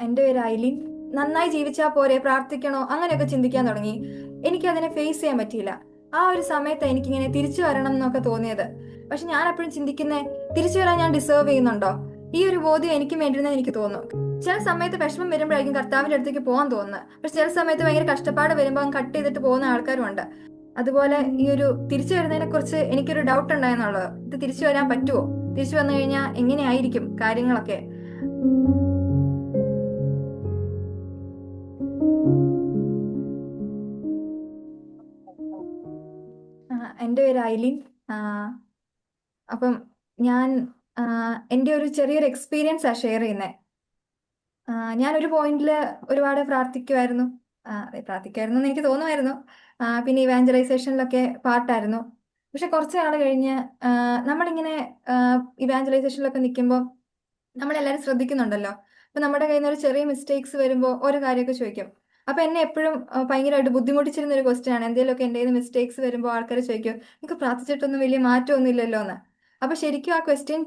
എന്റെ പേര് ഐലിൻ. നന്നായി ജീവിച്ചാൽ പോരെ പ്രാർത്ഥിക്കണോ? അങ്ങനെയൊക്കെ ചിന്തിക്കാൻ തുടങ്ങി. എനിക്ക് അതിനെ ഫേസ് ചെയ്യാൻ പറ്റിയില്ല. ആ ഒരു സമയത്ത് എനിക്കിങ്ങനെ തിരിച്ചു വരണം എന്നൊക്കെ തോന്നിയത്. പക്ഷെ ഞാൻ എപ്പോഴും ചിന്തിക്കുന്നേ തിരിച്ചു വരാൻ ഞാൻ ഡിസേർവ് ചെയ്യുന്നുണ്ടോ? ഈ ഒരു ബോധ്യം എനിക്ക് വേണ്ടിയിരുന്നെന്ന് എനിക്ക് തോന്നുന്നു. ചില സമയത്ത് വിഷമം വരുമ്പോഴായിരിക്കും കർത്താവിന്റെ അടുത്തേക്ക് പോകാൻ തോന്നുന്നത്. പക്ഷെ ചില സമയത്ത് ഭയങ്കര കഷ്ടപ്പാട് വരുമ്പോൾ കട്ട് ചെയ്തിട്ട് പോകുന്ന ആൾക്കാരും ഉണ്ട്. അതുപോലെ ഈ ഒരു തിരിച്ചു വരുന്നതിനെ കുറിച്ച് എനിക്കൊരു ഡൗട്ട് ഉണ്ടായെന്നുള്ളത്. ഇത് തിരിച്ചു വരാൻ പറ്റുമോ തിരിച്ചു വന്നു കഴിഞ്ഞാൽ എങ്ങനെയായിരിക്കും കാര്യങ്ങളൊക്കെ? എന്റെ പേര് ഐലിൻ അപ്പം ഞാൻ എന്റെ ഒരു ചെറിയൊരു എക്സ്പീരിയൻസ് ആ ഷെയർ ചെയ്യുന്നത് ഞാൻ ഒരു പോയിന്റിൽ ഒരുപാട് പ്രാർത്ഥിക്കുമായിരുന്നു പ്രാർത്ഥിക്കുമായിരുന്നു എന്ന് എനിക്ക് തോന്നുമായിരുന്നു. പിന്നെ ഇവാഞ്ചലൈസേഷനിലൊക്കെ പാട്ടായിരുന്നു. പക്ഷെ കുറച്ച് നാൾ കഴിഞ്ഞ് നമ്മളിങ്ങനെ ഇവാഞ്ചലൈസേഷനിലൊക്കെ നിൽക്കുമ്പോൾ നമ്മളെല്ലാവരും ശ്രദ്ധിക്കുന്നുണ്ടല്ലോ. അപ്പൊ നമ്മുടെ കയ്യിൽ നിന്ന് ഒരു ചെറിയ മിസ്റ്റേക്സ് വരുമ്പോൾ ഓരോ കാര്യമൊക്കെ ചോദിക്കും. അപ്പൊ എന്നെ എപ്പോഴും ഭയങ്കരമായിട്ട് ബുദ്ധിമുട്ടിച്ചിരുന്ന ഒരു ക്വസ്റ്റ്യൻ ആണ്. എന്തെങ്കിലുമൊക്കെ എന്തെങ്കിലും മിസ്റ്റേക്സ് വരുമ്പോൾ ആൾക്കാർ ചോദിക്കും നിങ്ങൾക്ക് പ്രാർത്ഥിച്ചിട്ടൊന്നും വലിയ മാറ്റമൊന്നും ഇല്ലല്ലോ എന്ന് അപ്പൊ ശരിക്കും ആ ക്വസ്റ്റ്യൻ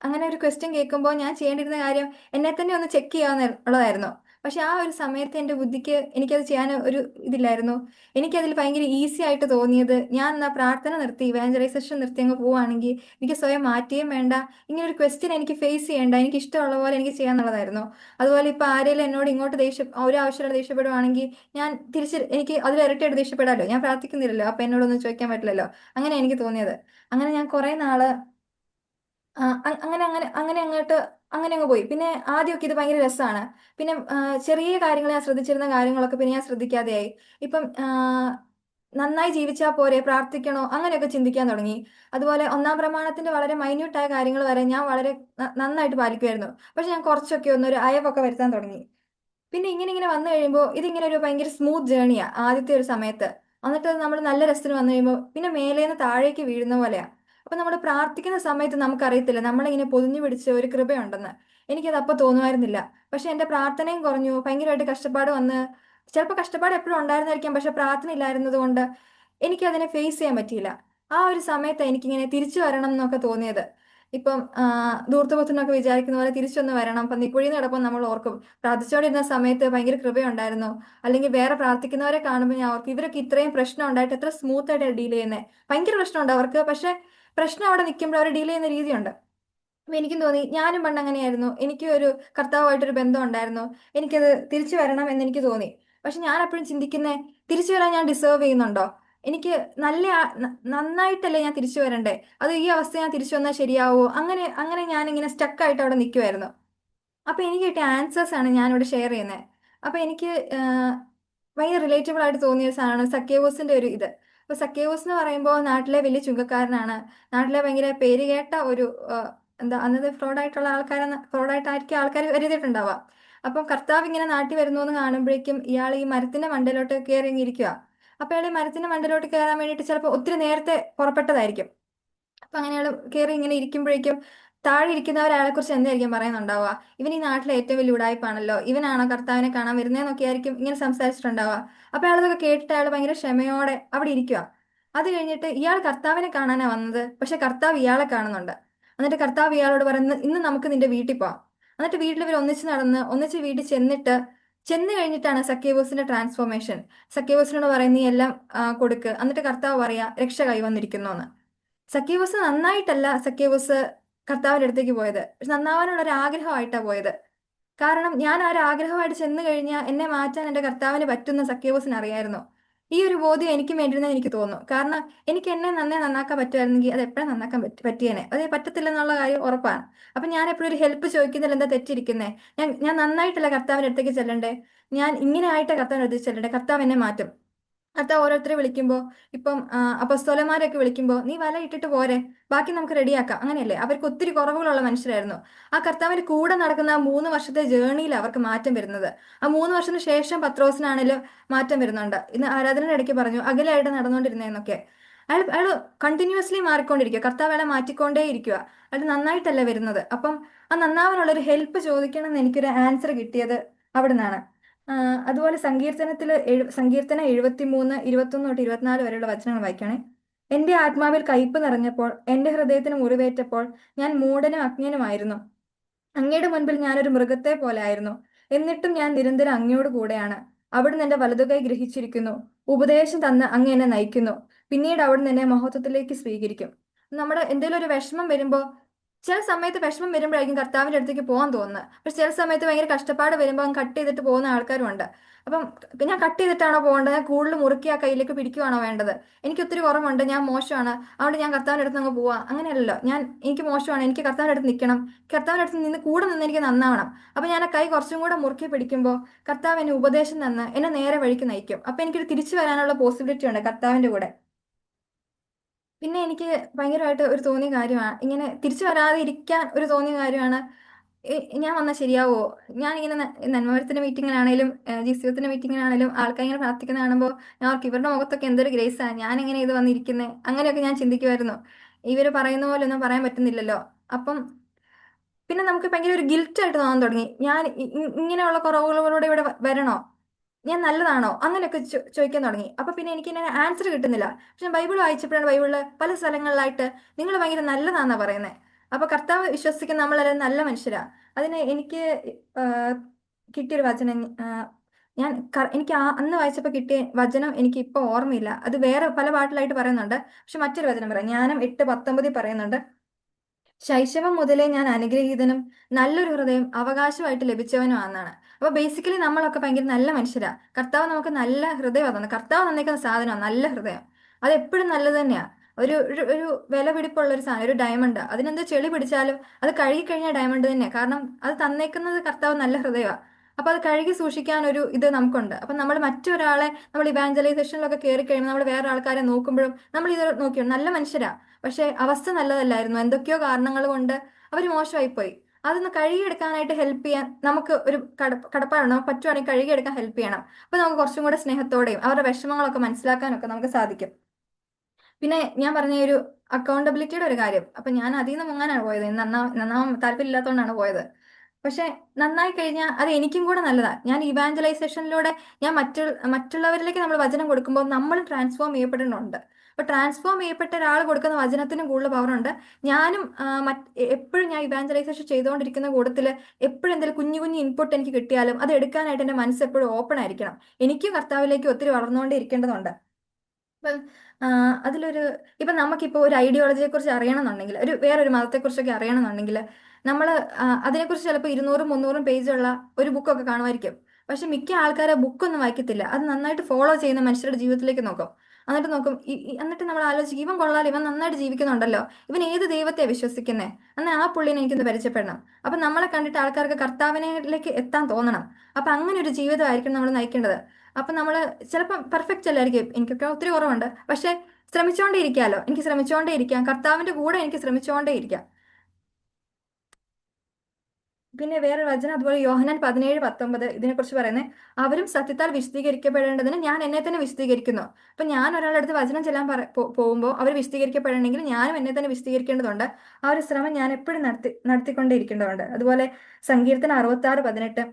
അങ്ങനെ ഒരു ക്വസ്റ്റ്യൻ കേൾക്കുമ്പോൾ ഞാൻ ചെയ്യേണ്ടിരുന്ന കാര്യം എന്നെ തന്നെ ഒന്ന് ചെക്ക് ചെയ്യാന്നുള്ളതായിരുന്നു പക്ഷെ ആ ഒരു സമയത്ത് എന്റെ ബുദ്ധിക്ക് എനിക്കത് ചെയ്യാൻ ഒരു ഇതില്ലായിരുന്നു. എനിക്കതിൽ ഭയങ്കര ഈസി ആയിട്ട് തോന്നിയത് ഞാൻ എന്നാ പ്രാർത്ഥന നിർത്തി ഇവാഞ്ചലൈസേഷൻ നിർത്തി അങ്ങ് പോവുകയാണെങ്കിൽ എനിക്ക് സ്വയം മാറ്റുകയും വേണ്ട. ഇങ്ങനെ ഒരു ക്വസ്റ്റ്യൻ എനിക്ക് ഫേസ് ചെയ്യേണ്ട എനിക്ക് ഇഷ്ടമുള്ള പോലെ എനിക്ക് ചെയ്യാന്നുള്ളതായിരുന്നു അതുപോലെ ഇപ്പൊ ആരെങ്കിലും എന്നോട് ഇങ്ങോട്ട് ദേഷ്യം ഒരു ആവശ്യമുള്ള ദേഷ്യപ്പെടുവാണെങ്കിൽ ഞാൻ തിരിച്ച് എനിക്ക് അതിൽ ഇരട്ടിയായിട്ട് ദേഷ്യപ്പെടാമല്ലോ ഞാൻ പ്രാർത്ഥിക്കുന്നില്ലല്ലോ. അപ്പൊ എന്നോടൊന്നും ചോദിക്കാൻ പറ്റില്ലല്ലോ. അങ്ങനെ എനിക്ക് തോന്നിയത്. അങ്ങനെ ഞാൻ കുറെ നാൾ അങ്ങനെ അങ്ങനെ അങ്ങനെ അങ്ങോട്ട് അങ്ങനെ അങ്ങ് പോയി. പിന്നെ ആദ്യമൊക്കെ ഇത് ഭയങ്കര രസമാണ്. പിന്നെ ചെറിയ കാര്യങ്ങൾ ഞാൻ ശ്രദ്ധിച്ചിരുന്ന കാര്യങ്ങളൊക്കെ പിന്നെ ഞാൻ ശ്രദ്ധിക്കാതെയായി. ഇപ്പം നന്നായി ജീവിച്ചാൽ പോരെ പ്രാർത്ഥിക്കണോ അങ്ങനെയൊക്കെ ചിന്തിക്കാൻ തുടങ്ങി. അതുപോലെ ഒന്നാം പ്രമാണത്തിന്റെ വളരെ മൈന്യൂട്ടായ കാര്യങ്ങൾ വരെ ഞാൻ വളരെ നന്നായിട്ട് പാലിക്കുമായിരുന്നു പക്ഷെ ഞാൻ കുറച്ചൊക്കെ ഒന്ന് ഒരു അയവൊക്കെ വരുത്താൻ തുടങ്ങി. പിന്നെ ഇങ്ങനെ ഇങ്ങനെ വന്നു കഴിയുമ്പോൾ ഇതിങ്ങനെ ഒരു ഭയങ്കര സ്മൂത്ത് ജേണിയാ ആദ്യത്തെ ഒരു സമയത്ത്. എന്നിട്ട് നമ്മൾ നല്ല രസത്തിന് വന്നു കഴിയുമ്പോൾ പിന്നെ മേലേന്ന് താഴേക്ക് വീഴുന്ന പോലെയാ. അപ്പൊ നമ്മൾ പ്രാർത്ഥിക്കുന്ന സമയത്ത് നമുക്കറിയത്തില്ല. നമ്മളിങ്ങനെ പൊതിഞ്ഞു പിടിച്ച ഒരു കൃപയുണ്ടെന്ന്. എനിക്കത് അപ്പൊ തോന്നുമായിരുന്നില്ല. പക്ഷെ എന്റെ പ്രാർത്ഥനയും കുറഞ്ഞു. ഭയങ്കരമായിട്ട് കഷ്ടപ്പാട് വന്ന് ചിലപ്പോൾ കഷ്ടപ്പാട് എപ്പോഴും ഉണ്ടായിരുന്നായിരിക്കാം. പക്ഷെ പ്രാർത്ഥന ഇല്ലായിരുന്നത് കൊണ്ട് എനിക്ക് അതിനെ ഫേസ് ചെയ്യാൻ പറ്റിയില്ല. ആ ഒരു സമയത്ത് എനിക്കിങ്ങനെ തിരിച്ചു വരണം എന്നൊക്കെ തോന്നിയത്. ഇപ്പം ആ, ധൂർത്തപുത്രനൊക്കെ വിചാരിക്കുന്ന പോലെ തിരിച്ചൊന്ന് വരണം. ഇപ്പം നിക്കുഴിന്ന് കിടപ്പം നമ്മൾ ഓർക്കും പ്രാർത്ഥിച്ചുകൊണ്ടിരുന്ന സമയത്ത് ഭയങ്കര കൃപയുണ്ടായിരുന്നു. അല്ലെങ്കിൽ വേറെ പ്രാർത്ഥിക്കുന്നവരെ കാണുമ്പോൾ ഞാൻ ഓർക്കും ഇവരൊക്കെ ഇത്രയും പ്രശ്നം ഉണ്ടായിട്ട് എത്ര സ്മൂത്ത് ആയിട്ട് ഡീൽ ചെയ്യുന്നത് ഭയങ്കര പ്രശ്നമുണ്ട് അവർക്ക്. പക്ഷെ പ്രശ്നം അവിടെ നിൽക്കുമ്പോൾ അവർ ഡീൽ ചെയ്യുന്ന രീതിയുണ്ട്. അപ്പൊ എനിക്കും തോന്നി ഞാനും പണ്ട് അങ്ങനെയായിരുന്നു. എനിക്ക് ഒരു കർത്താവുമായിട്ടൊരു ബന്ധം ഉണ്ടായിരുന്നു. എനിക്കത് തിരിച്ചു വരണം എന്ന് എനിക്ക് തോന്നി. പക്ഷെ ഞാൻ എപ്പോഴും ചിന്തിക്കുന്നേ തിരിച്ചു വരാൻ ഞാൻ ഡിസേർവ് ചെയ്യുന്നുണ്ടോ? എനിക്ക് നല്ല നന്നായിട്ടല്ലേ ഞാൻ തിരിച്ചു വരണ്ടേ? അത് ഈ അവസ്ഥ ഞാൻ തിരിച്ചു വന്നാൽ ശരിയാവോ? അങ്ങനെ അങ്ങനെ ഞാൻ ഇങ്ങനെ സ്റ്റക്കായിട്ട് അവിടെ നിൽക്കുമായിരുന്നു അപ്പൊ എനിക്ക് കിട്ടിയ ആൻസേഴ്സ് ആണ് ഞാൻ ഇവിടെ ഷെയർ ചെയ്യുന്നത് അപ്പൊ എനിക്ക് ഭയങ്കര റിലേറ്റബിൾ ആയിട്ട് തോന്നിയ സാധനമാണ് സക്കേവോസിന്റെ ഒരു ഇത്. അപ്പൊ സക്കേവോസ് എന്ന് പറയുമ്പോൾ നാട്ടിലെ വലിയ ചുങ്കക്കാരനാണ്. നാട്ടിലെ ഭയങ്കര പേരുകേട്ട ഒരു എന്താ അന്നത് ഫ്രോഡായിട്ടുള്ള ആൾക്കാരെ ഫ്രോഡായിട്ടായിരിക്കും ആൾക്കാർ കരുതിയിട്ടുണ്ടാവുക. അപ്പം കർത്താവ് ഇങ്ങനെ നാട്ടിൽ വരുന്നു എന്ന് കാണുമ്പോഴേക്കും ഇയാൾ ഈ മരത്തിന്റെ മണ്ടയിലോട്ട് കയറി ഇരിക്കുക അപ്പൊ അയാൾ ഈ മരത്തിന്റെ മണ്ടയിലോട്ട് കയറാൻ വേണ്ടിയിട്ട് ചിലപ്പോൾ ഒത്തിരി നേരത്തെ പുറപ്പെട്ടതായിരിക്കും. അപ്പൊ അങ്ങനെ കയറി ഇങ്ങനെ ഇരിക്കുമ്പോഴേക്കും താഴെ ഇരിക്കുന്നവർ ഒരാളെ കുറിച്ച് എന്തായിരിക്കും പറയുന്നുണ്ടാവുക? ഇവൻ ഈ നാട്ടിലെ ഏറ്റവും വലിയ ഉടായ്പാണല്ലോ. ഇവനാണോ കർത്താവിനെ കാണാൻ വരുന്നതെന്നൊക്കെ ആയിരിക്കും ഇങ്ങനെ സംസാരിച്ചിട്ടുണ്ടാവുക. അപ്പൊ അയാളതൊക്കെ കേട്ടിട്ട് അയാൾ ഭയങ്കര ക്ഷമയോടെ അവിടെ ഇരിക്കുക അത് കഴിഞ്ഞിട്ട് ഇയാൾ കർത്താവിനെ കാണാനാ വന്നത്. പക്ഷെ കർത്താവ് ഇയാളെ കാണുന്നുണ്ട്. എന്നിട്ട് കർത്താവ് ഇയാളോട് പറയുന്നത് ഇന്ന് നമുക്ക് നിന്റെ വീട്ടിൽ പോവാം. എന്നിട്ട് വീട്ടിൽ ഇവർ ഒന്നിച്ച് നടന്ന് ഒന്നിച്ച് വീട്ടിൽ ചെന്നിട്ട് ചെന്ന് കഴിഞ്ഞിട്ടാണ് സക്കേബോസിന്റെ ട്രാൻസ്ഫോർമേഷൻ. സക്കേബോസിനോട് പറയുന്ന എല്ലാം കൊടുക്ക്. എന്നിട്ട് കർത്താവ് പറയാ രക്ഷ കൈവന്നിരിക്കുന്നു എന്ന്. സക്കേബോസ് നന്നായിട്ടല്ല സക്കേബോസ് കർത്താവിന്റെ അടുത്തേക്ക് പോയത്. പക്ഷെ നന്നാവാനുള്ള ഒരു ആഗ്രഹമായിട്ടാണ് പോയത്. കാരണം ഞാൻ ആ ഒരു ആഗ്രഹമായിട്ട് ചെന്ന് കഴിഞ്ഞാൽ എന്നെ മാറ്റാൻ എന്റെ കർത്താവിന് പറ്റുന്ന സഖ്യബോസിന് അറിയായിരുന്നു. ഈ ഒരു ബോധ്യം എനിക്ക് വേണ്ടിയിരുന്നെന്ന് എനിക്ക് തോന്നുന്നു. കാരണം എനിക്ക് എന്നെ നന്നേ നന്നാക്കാൻ പറ്റുമായിരുന്നെങ്കിൽ അത് എപ്പോഴും നന്നാക്കാൻ പറ്റി പറ്റിയേനെ? അത് പറ്റത്തില്ലെന്നുള്ള കാര്യം ഉറപ്പാണ്. അപ്പൊ ഞാൻ എപ്പോഴും ഒരു ഹെൽപ്പ് ചോദിക്കുന്നതിൽ എന്താ തെറ്റിരിക്കുന്നേ? ഞാൻ ഞാൻ നന്നായിട്ടല്ല കർത്താവിന്റെ അടുത്തേക്ക് ചെല്ലണ്ടേ? ഞാൻ ഇങ്ങനെ ആയിട്ട് കർത്താവിന്റെ അടുത്തേക്ക് ചെല്ലണ്ടേ? കർത്താവ് എന്നെ മാറ്റും. കർത്താവ് ഓരോരുത്തരെ വിളിക്കുമ്പോൾ ഇപ്പം അപ്പസ്തോലന്മാരെയൊക്കെ വിളിക്കുമ്പോൾ നീ വല ഇട്ടിട്ട് പോരെ ബാക്കി നമുക്ക് റെഡിയാക്കാം. അങ്ങനെയല്ലേ? അവർക്ക് ഒത്തിരി കുറവുകളുള്ള മനുഷ്യരായിരുന്നു. ആ കർത്താവിന്റെ കൂടെ നടക്കുന്ന ആ മൂന്ന് വർഷത്തെ ജേർണിയിൽ അവർക്ക് മാറ്റം വരുന്നത്. ആ മൂന്ന് വർഷത്തിന് ശേഷം പത്രോസിനാണെങ്കിലും മാറ്റം വരുന്നുണ്ട്. ഇന്ന് ആരാധനയുടെ ഇടയ്ക്ക് പറഞ്ഞു അകലായിട്ട് നടന്നുകൊണ്ടിരുന്നതെന്നൊക്കെ അയാൾ അയാൾ കണ്ടിന്യൂസ്ലി മാറിക്കൊണ്ടിരിക്കുക. കർത്താവ് അയാളെ മാറ്റിക്കൊണ്ടേ ഇരിക്കുക അയാൾ നന്നായിട്ടല്ല വരുന്നത്? അപ്പം ആ നന്നാവാനുള്ള ഒരു ഹെൽപ്പ് ചോദിക്കണം എന്ന് എനിക്കൊരു ആൻസർ കിട്ടിയത് അവിടെ നിന്നാണ് അതുപോലെ സങ്കീർത്തനത്തിൽ സങ്കീർത്തന എഴുപത്തി മൂന്ന് ഇരുപത്തൊന്ന് തൊട്ട് ഇരുപത്തിനാല് വരെയുള്ള വചനങ്ങൾ വായിക്കണേ എന്റെ ആത്മാവിൽ കയ്പ് നിറഞ്ഞപ്പോൾ എന്റെ ഹൃദയത്തിന് മുറിവേറ്റപ്പോൾ ഞാൻ മൂടനും അജ്ഞനുമായിരുന്നു. അങ്ങയുടെ മുൻപിൽ ഞാനൊരു മൃഗത്തെ പോലെ ആയിരുന്നു എന്നിട്ടും ഞാൻ നിരന്തരം അങ്ങയോട് കൂടെയാണ്. അവിടുന്ന് എന്റെ വലതുകൈ ഗ്രഹിച്ചിരിക്കുന്നു. ഉപദേശം തന്ന് അങ്ങ് എന്നെ നയിക്കുന്നു. പിന്നീട് അവിടുന്ന് എന്നെ മഹത്വത്തിലേക്ക് സ്വീകരിക്കും. നമ്മുടെ എന്തെങ്കിലും ഒരു വിഷമം വരുമ്പോൾ ചില സമയത്ത് വിഷമം വരുമ്പോഴായിരിക്കും കർത്താവിന്റെ അടുത്തേക്ക് പോകാൻ തോന്നുന്നത്. പക്ഷെ ചില സമയത്ത് ഭയങ്കര കഷ്ടപ്പാട് വരുമ്പോൾ കട്ട് ചെയ്തിട്ട് പോകുന്ന ആൾക്കാരും ഉണ്ട് അപ്പം ഞാൻ കട്ട് ചെയ്തിട്ടാണോ പോകേണ്ടത്? ഞാൻ കൂടുതൽ മുറുക്കി ആ കയ്യിലേക്ക് പിടിക്കുവാണോ വേണ്ടത്? എനിക്ക് ഒത്തിരി കുറവുണ്ട് ഞാൻ മോശമാണ്. അതുകൊണ്ട് ഞാൻ കർത്താവിന്റെ അടുത്ത് അങ്ങ് പോവാ. അങ്ങനെയല്ലല്ലോ. ഞാൻ എനിക്ക് മോശമാണ്. എനിക്ക് കർത്താവിന്റെ അടുത്ത് നിൽക്കണം. കർത്താവിന്റെ അടുത്ത് നിന്ന് കൂടെ നിന്ന് എനിക്ക് നന്നാവണം. അപ്പം ഞാൻ ആ കൈ കുറച്ചും കൂടെ മുറുക്കി പിടിക്കുമ്പോൾ കർത്താവ് എന്നെ ഉപദേശം തന്ന് എന്നെ നേരെ വഴിക്ക് നയിക്കും. അപ്പം എനിക്കൊരു തിരിച്ചു വരാനുള്ള പോസിബിലിറ്റി ഉണ്ട് കർത്താവിന്റെ കൂടെ. പിന്നെ എനിക്ക് ഭയങ്കരമായിട്ട് ഒരു തോന്നിയ കാര്യമാണ് ഇങ്ങനെ തിരിച്ചു വരാതെ ഇരിക്കാൻ ഒരു തോന്നിയ കാര്യമാണ് ഞാൻ വന്നാൽ ശരിയാവോ? ഞാൻ ഇങ്ങനെ നന്മവരത്തിന്റെ മീറ്റിങ്ങിനാണേലും ജി ആൾക്കാർ ഇങ്ങനെ പ്രാർത്ഥിക്കുന്ന കാണുമ്പോൾ ഞാൻ ഇവരുടെ മുഖത്തൊക്കെ എന്തൊരു ഗ്രേസാണ് ഞാൻ എങ്ങനെ ഇത് വന്നിരിക്കുന്നത് അങ്ങനെയൊക്കെ ഞാൻ ചിന്തിക്കുമായിരുന്നു. ഇവർ പറയുന്ന പോലെ ഒന്നും പറയാൻ പറ്റുന്നില്ലല്ലോ. അപ്പം പിന്നെ നമുക്ക് ഭയങ്കര ഒരു ഗിൽറ്റ് ആയിട്ട് തോന്നാൻ തുടങ്ങി. ഞാൻ ഇങ്ങനെയുള്ള കുറവുകളോടെ ഇവിടെ വരണോ? ഞാൻ നല്ലതാണോ? അങ്ങനെയൊക്കെ ചോദിക്കാൻ തുടങ്ങി. അപ്പൊ പിന്നെ എനിക്ക് ഇങ്ങനെ ആൻസർ കിട്ടുന്നില്ല. പക്ഷെ ബൈബിൾ വായിച്ചപ്പോഴാണ് ബൈബിളിൽ പല സ്ഥലങ്ങളിലായിട്ട് നിങ്ങൾ ഭയങ്കര നല്ലതാന്നാ പറയുന്നത് അപ്പൊ കർത്താവ് വിശ്വസിക്കുന്ന നമ്മളെല്ലാം നല്ല മനുഷ്യരാ. അതിന് എനിക്ക് കിട്ടിയ കിട്ടിയൊരു വചനം ഞാൻ എനിക്ക് അന്ന് വായിച്ചപ്പോൾ കിട്ടിയ വചനം എനിക്ക് ഇപ്പൊ ഓർമ്മയില്ല. അത് വേറെ പല പാട്ടിലായിട്ട് പറയുന്നുണ്ട്. പക്ഷെ മറ്റൊരു വചനം പറയാം. ജ്ഞാനം എട്ട് പത്തൊമ്പതിൽ പറയുന്നുണ്ട്. ശൈശവം മുതലേ ഞാൻ അനുഗ്രഹീതനും നല്ലൊരു ഹൃദയം അവകാശമായിട്ട് ലഭിച്ചവനുമാണെന്നാണ് അപ്പൊ ബേസിക്കലി നമ്മളൊക്കെ ഭയങ്കര നല്ല മനുഷ്യരാ. കർത്താവ് നമുക്ക് നല്ല ഹൃദയം അതാണ് കർത്താവ് തന്നേക്കുന്ന സാധനമാണ് നല്ല ഹൃദയം. അത് എപ്പോഴും നല്ലത് തന്നെയാ. ഒരു ഒരു വില പിടിപ്പുള്ള ഒരു സാധനം ഒരു ഡയമണ്ട് അതിനെന്തോ ചെളി പിടിച്ചാലും അത് കഴുകി കഴിഞ്ഞ ഡയമണ്ട് തന്നെയാണ് കാരണം അത് തന്നേക്കുന്നത് കർത്താവ് നല്ല ഹൃദയമാണ് അപ്പൊ അത് കഴുകി സൂക്ഷിക്കാൻ ഒരു ഇത് നമുക്കുണ്ട്. അപ്പൊ നമ്മൾ മറ്റൊരാളെ നമ്മൾ ഇവാഞ്ചലൈസേഷനിലൊക്കെ കയറി കഴിയുമ്പോൾ നമ്മൾ വേറെ ആൾക്കാരെ നോക്കുമ്പോഴും നമ്മൾ ഇത് നോക്കിയോ? നല്ല മനുഷ്യരാ. പക്ഷെ അവസ്ഥ നല്ലതല്ലായിരുന്നു. എന്തൊക്കെയോ കാരണങ്ങൾ കൊണ്ട് അവർ മോശമായിപ്പോയി. അതൊന്ന് കഴുകിയെടുക്കാനായിട്ട് ഹെൽപ്പ് ചെയ്യാൻ നമുക്ക് ഒരു കട കടപ്പാടുണ്ട്. നമുക്ക് പറ്റുവാണെങ്കിൽ കഴുകിയെടുക്കാൻ ഹെൽപ്പ് ചെയ്യണം. അപ്പൊ നമുക്ക് കുറച്ചും കൂടെ സ്നേഹത്തോടെയും അവരുടെ വിഷമങ്ങളൊക്കെ മനസ്സിലാക്കാനൊക്കെ നമുക്ക് സാധിക്കും. പിന്നെ ഞാൻ പറഞ്ഞ ഒരു അക്കൗണ്ടബിലിറ്റിയുടെ ഒരു കാര്യം. അപ്പൊ ഞാൻ അതിൽ നിന്ന് മുങ്ങാനാണ് പോയത്. നന്നാ നന്നാവാൻ താല്പര്യമില്ലാത്തതുകൊണ്ടാണ് പോയത്. പക്ഷെ നന്നായി കഴിഞ്ഞാൽ അത് എനിക്കും കൂടെ നല്ലതാണ് ഞാൻ ഇവാഞ്ചലൈസേഷനിലൂടെ ഞാൻ മറ്റുള്ള മറ്റുള്ളവരിലേക്ക് നമ്മൾ വചനം കൊടുക്കുമ്പോൾ നമ്മൾ ട്രാൻസ്ഫോം ചെയ്യപ്പെടുന്നുണ്ട് അപ്പൊ ട്രാൻസ്ഫോം ചെയ്യപ്പെട്ട ഒരാൾ കൊടുക്കുന്ന വചനത്തിനും കൂടുതൽ പവറുണ്ട്. ഞാനും എപ്പോഴും ഞാൻ ഇവാഞ്ചലൈസേഷൻ ചെയ്തുകൊണ്ടിരിക്കുന്ന കൂട്ടത്തിൽ എപ്പോഴും എന്തെങ്കിലും കുഞ്ഞു കുഞ്ഞു ഇൻപുട്ട് എനിക്ക് കിട്ടിയാലും അത് എടുക്കാനായിട്ട് എന്റെ മനസ്സ് എപ്പോഴും ഓപ്പൺ ആയിരിക്കണം. എനിക്കും കർത്താവിലേക്ക് ഒത്തിരി വളർന്നുകൊണ്ടേ ഇരിക്കേണ്ടതുണ്ട് അതിലൊരു ഇപ്പം നമുക്കിപ്പോൾ ഒരു ഐഡിയോളജിയെ കുറിച്ച് അറിയണമെന്നുണ്ടെങ്കിൽ ഒരു വേറൊരു മതത്തെക്കുറിച്ചൊക്കെ അറിയണമെന്നുണ്ടെങ്കിൽ നമ്മൾ അതിനെക്കുറിച്ച് ചിലപ്പോൾ ഇരുന്നൂറും മുന്നൂറും പേജുള്ള ഒരു ബുക്കൊക്കെ കാണുമായിരിക്കും. പക്ഷെ മിക്ക ആൾക്കാരെ ബുക്കൊന്നും വായിക്കത്തില്ല. അത് നന്നായിട്ട് ഫോളോ ചെയ്യുന്ന മനുഷ്യരുടെ ജീവിതത്തിലേക്ക് നോക്കും. എന്നിട്ട് നോക്കും എന്നിട്ട് നമ്മൾ ആലോചിക്കും ഇവൻ കൊള്ളാലോ ഇവൻ നന്നായിട്ട് ജീവിക്കുന്നുണ്ടല്ലോ. ഇവൻ ഏത് ദൈവത്തെ വിശ്വസിക്കുന്നേ? എന്നാൽ ആ പുള്ളിനെ എനിക്കൊന്ന് പരിചയപ്പെടണം. അപ്പൊ നമ്മളെ കണ്ടിട്ട് ആൾക്കാർക്ക് കർത്താവിനേക്ക് എത്താൻ തോന്നണം. അപ്പൊ അങ്ങനെ ഒരു ജീവിതമായിരിക്കും നമ്മൾ നയിക്കേണ്ടത്. അപ്പൊ നമ്മൾ ചിലപ്പോൾ പെർഫെക്റ്റ് അല്ലായിരിക്കും എനിക്കൊക്കെ ഒത്തിരി കുറവുണ്ട്. പക്ഷെ ശ്രമിച്ചുകൊണ്ടേ ഇരിക്കാമല്ലോ എനിക്ക് ശ്രമിച്ചുകൊണ്ടേ ഇരിക്കാം. കർത്താവിന്റെ കൂടെ എനിക്ക് ശ്രമിച്ചുകൊണ്ടേ ഇരിക്കാം. പിന്നെ വേറെ വചനം അതുപോലെ യോഹനാൻ പതിനേഴ് പത്തൊമ്പത് ഇതിനെക്കുറിച്ച് പറയുന്നത് അവരും സത്യത്താൽ വിശദീകരിക്കപ്പെടേണ്ടതിന് ഞാൻ എന്നെ തന്നെ വിശദീകരിക്കുന്നു അപ്പൊ ഞാൻ ഒരാളുടെ അടുത്ത് വചനം ചെല്ലാൻ പറ പോകുമ്പോൾ അവർ വിശദീകരിക്കപ്പെടണമെങ്കിൽ ഞാനും എന്നെ തന്നെ വിശദീകരിക്കേണ്ടതുണ്ട് ആ ഒരു ശ്രമം ഞാൻ എപ്പോഴും നടത്തി നടത്തിക്കൊണ്ടേയിരിക്കേണ്ടതുണ്ട് അതുപോലെ സങ്കീർത്തനം അറുപത്തി ആറ് പതിനെട്ട്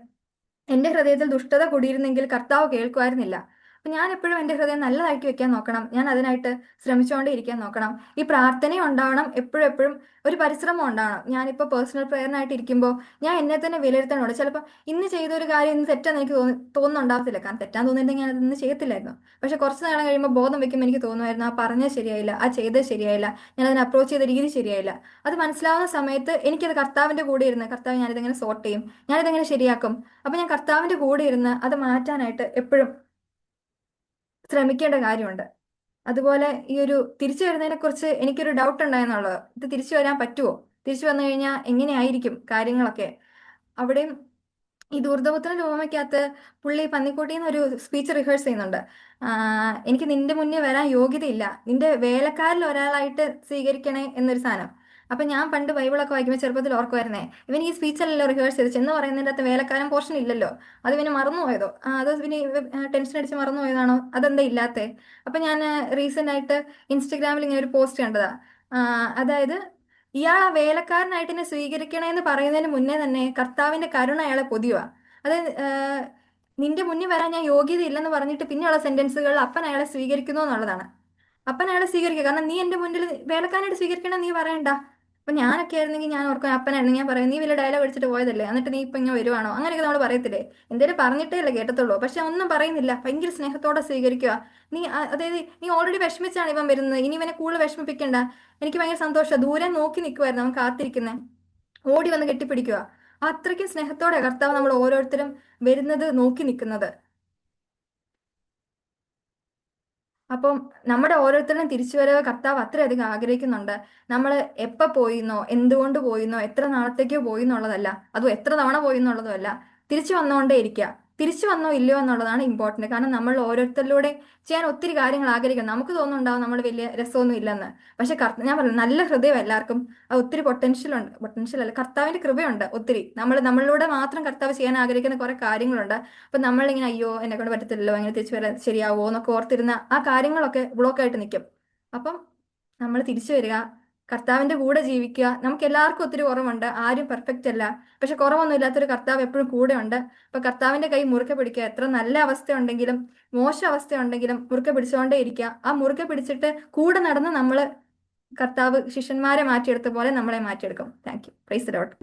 എന്റെ ഹൃദയത്തിൽ ദുഷ്ടത കൂടിയിരുന്നെങ്കിൽ കർത്താവ് കേൾക്കുമായിരുന്നില്ല. അപ്പൊ ഞാൻ എപ്പോഴും എന്റെ ഹൃദയം നല്ലതാക്കി വെക്കാൻ നോക്കണം. ഞാൻ അതിനായിട്ട് ശ്രമിച്ചുകൊണ്ടേ ഇരിക്കാൻ നോക്കണം. ഈ പ്രാർത്ഥന ഉണ്ടാവണം എപ്പോഴും എപ്പോഴും ഒരു പരിശ്രമം ഉണ്ടാവണം. ഞാനിപ്പോൾ പേഴ്സണൽ പ്രേയറിനായിട്ട് ഇരിക്കുമ്പോൾ ഞാൻ എന്നെ തന്നെ വിലയിരുത്താനുണ്ട്. ചിലപ്പോൾ ഇന്ന് ചെയ്ത ഒരു കാര്യം ഇന്ന് തെറ്റാന്ന് എനിക്ക് തോന്നി തോന്നുന്നുണ്ടാവത്തില്ല. കാരണം തെറ്റാൻ തോന്നിയിട്ടുണ്ടെങ്കിൽ ഞാൻ അതൊന്നും ചെയ്യത്തില്ലായിരുന്നു. പക്ഷെ കുറച്ച് നാളം കഴിയുമ്പോൾ ബോധം വെക്കുമ്പോൾ എനിക്ക് തോന്നുമായിരുന്നു ആ പറഞ്ഞത് ശരിയായില്ല ആ ചെയ്തത് ശരിയായില്ല ഞാൻ അതിനെ അപ്രോച്ച് ചെയ്ത രീതി ശരിയായില്ല. അത് മനസ്സിലാവുന്ന സമയത്ത് എനിക്കത് കർത്താവിന്റെ കൂടെ ഇരുന്ന് കർത്താവ് ഞാനിതെങ്ങനെ സോർട്ട് ചെയ്യും ഞാനിതെങ്ങനെ ശരിയാക്കും? അപ്പൊ ഞാൻ കർത്താവിന്റെ കൂടെ ഇരുന്ന് അത് മാറ്റാനായിട്ട് എപ്പോഴും ശ്രമിക്കേണ്ട കാര്യമുണ്ട്. അതുപോലെ ഈ ഒരു തിരിച്ചു വരുന്നതിനെ കുറിച്ച് എനിക്കൊരു ഡൗട്ട് ഉണ്ടായെന്നുള്ളത് ഇത് തിരിച്ചു വരാൻ പറ്റുമോ തിരിച്ചു വന്നു കഴിഞ്ഞാൽ എങ്ങനെയായിരിക്കും കാര്യങ്ങളൊക്കെ? അവിടെയും ഈ ദൂർദപുത്ര രൂപമയ്ക്കകത്ത് പുള്ളി പന്നിക്കോട്ടിൽ നിന്ന് ഒരു സ്പീച്ച് റിഹേഴ്സ് ചെയ്യുന്നുണ്ട്. എനിക്ക് നിന്റെ മുന്നേ വരാൻ യോഗ്യതയില്ല. നിന്റെ വേലക്കാരിൽ ഒരാളായിട്ട് സ്വീകരിക്കണേ എന്നൊരു സാധനം. അപ്പൊ ഞാൻ പണ്ട് ബൈബിളൊക്കെ വായിക്കുമ്പോൾ ചെറുപ്പത്തിൽ ഓർക്കുമായിരുന്നേ ഇവൻ ഈ സ്പീച്ചല്ലല്ലോ റിഹേഴ്സ് ചെയ്ത് ചെന്ന് പറയുന്നതിന്റെ അകത്ത് വേലക്കാരൻ പോർഷൻ ഇല്ലല്ലോ. അത് പിന്നെ മറന്നുപോയതോ? അത് പിന്നെ ടെൻഷൻ അടിച്ച് മറന്നുപോയതാണോ? അതെന്താ ഇല്ലാത്തേ? അപ്പൊ ഞാൻ റീസെന്റ് ആയിട്ട് ഇൻസ്റ്റഗ്രാമിൽ ഇങ്ങനെ ഒരു പോസ്റ്റ് കണ്ടതാ. അതായത് ഇയാൾ ആ വേലക്കാരനായിട്ട് എന്നെ സ്വീകരിക്കണമെന്ന് പറയുന്നതിന് മുന്നേ തന്നെ കർത്താവിന്റെ കരുണ അയാളെ പൊതിയുക അത് നിന്റെ മുന്നിൽ വരാൻ ഞാൻ യോഗ്യത ഇല്ലെന്ന് പറഞ്ഞിട്ട് പിന്നെയുള്ള സെന്റൻസുകളിൽ അപ്പൻ അയാളെ സ്വീകരിക്കുന്നു എന്നുള്ളതാണ്. അപ്പൻ അയാളെ സ്വീകരിക്കുക. കാരണം നീ എന്റെ മുന്നിൽ വേലക്കാരനായിട്ട് സ്വീകരിക്കണം നീ പറയണ്ട. അപ്പൊ ഞാനൊക്കെ ആയിരുന്നെങ്കിൽ ഞാൻ ഓർക്കും അപ്പനായിരുന്നെങ്കിൽ ഞാൻ പറയും നീ വലിയ ഡയലോഗ് അടിച്ചിട്ട് പോയതല്ലേ? എന്നിട്ട് നീ ഇപ്പൊ ഇങ്ങനെ വരുവാണോ? അങ്ങനെയൊക്കെ നമ്മൾ പറയത്തില്ലേ? എന്തേലും പറഞ്ഞിട്ടേ അല്ലേ കേട്ടത്തുള്ളൂ. പക്ഷെ ഒന്നും പറയുന്നില്ല. ഭയങ്കര സ്നേഹത്തോടെ സ്വീകരിക്കുക നീ അതായത് നീ ഓൾറെഡി വിഷമിച്ചാണ് ഇവൻ വരുന്നത്. ഇനി ഇവനെ കൂടുതൽ വിഷമിപ്പിക്കണ്ട. എനിക്ക് ഭയങ്കര സന്തോഷം. ദൂരെ നോക്കി നിൽക്കുമായിരുന്നു അവൻ കാത്തിരിക്കുന്നത് ഓടി വന്ന് കെട്ടിപ്പിടിക്കുക അത്രയ്ക്കും സ്നേഹത്തോടെ കർത്താവ് നമ്മൾ ഓരോരുത്തരും വരുന്നത് നോക്കി നിൽക്കുന്നത് അപ്പം നമ്മുടെ ഓരോരുത്തരുടെയും തിരിച്ചുവരവ് കർത്താവ് അത്രയധികം ആഗ്രഹിക്കുന്നുണ്ട്. നമ്മൾ എപ്പ പോയിന്നോ എന്തുകൊണ്ട് പോയിന്നോ എത്ര നാളത്തേക്കോ പോയി എന്നുള്ളതല്ല അതും എത്ര തവണ പോയി എന്നുള്ളതും തിരിച്ചു വന്നുകൊണ്ടേ ഇരിക്കുക തിരിച്ചു വന്നോ ഇല്ലയോ എന്നുള്ളതാണ് ഇമ്പോർട്ടന്റ് കാരണം നമ്മൾ ഓരോരുത്തരിലൂടെ ചെയ്യാൻ ഒത്തിരി കാര്യങ്ങൾ ആഗ്രഹിക്കും നമുക്ക് തോന്നുന്നുണ്ടാവും നമ്മൾ വലിയ രസമൊന്നും ഇല്ലെന്ന്. പക്ഷെ കർത്ത ഞാൻ പറഞ്ഞു നല്ല ഹൃദയം എല്ലാവർക്കും ഒത്തിരി പൊട്ടൻഷ്യൽ ഉണ്ട്. പൊട്ടൻഷ്യൽ അല്ല കർത്താവിന്റെ കൃപയുണ്ട് ഒത്തിരി. നമ്മൾ നമ്മളിലൂടെ മാത്രം കർത്താവ് ചെയ്യാൻ ആഗ്രഹിക്കുന്ന കുറെ കാര്യങ്ങളുണ്ട്. അപ്പൊ നമ്മളിങ്ങനെ അയ്യോ എന്നെ കൊണ്ട് പറ്റത്തില്ലല്ലോ എങ്ങനെ തിരിച്ചു വരാൻ ശരിയാവോ? എന്നൊക്കെ ഓർത്തിരുന്ന ആ കാര്യങ്ങളൊക്കെ ബ്ലോക്കായിട്ട് നിൽക്കും അപ്പം നമ്മൾ തിരിച്ചു വരിക കർത്താവിന്റെ കൂടെ ജീവിക്കുക. നമുക്ക് എല്ലാവർക്കും ഒത്തിരി കുറവുണ്ട്. ആരും പെർഫെക്റ്റ് അല്ല. പക്ഷെ കുറവൊന്നും ഇല്ലാത്തൊരു കർത്താവ് എപ്പോഴും കൂടെ ഉണ്ട്. അപ്പൊ കർത്താവിന്റെ കൈ മുറുക്കെ പിടിക്കുക. എത്ര നല്ല അവസ്ഥ ഉണ്ടെങ്കിലും മോശം അവസ്ഥ ഉണ്ടെങ്കിലും മുറുക്കെ പിടിച്ചുകൊണ്ടേ ഇരിക്കുക. ആ മുറുക്കെ പിടിച്ചിട്ട് കൂടെ നടന്ന് നമ്മൾ കർത്താവ് ശിഷ്യന്മാരെ മാറ്റിയെടുത്ത പോലെ നമ്മളെ മാറ്റിയെടുക്കും. Thank you praise lord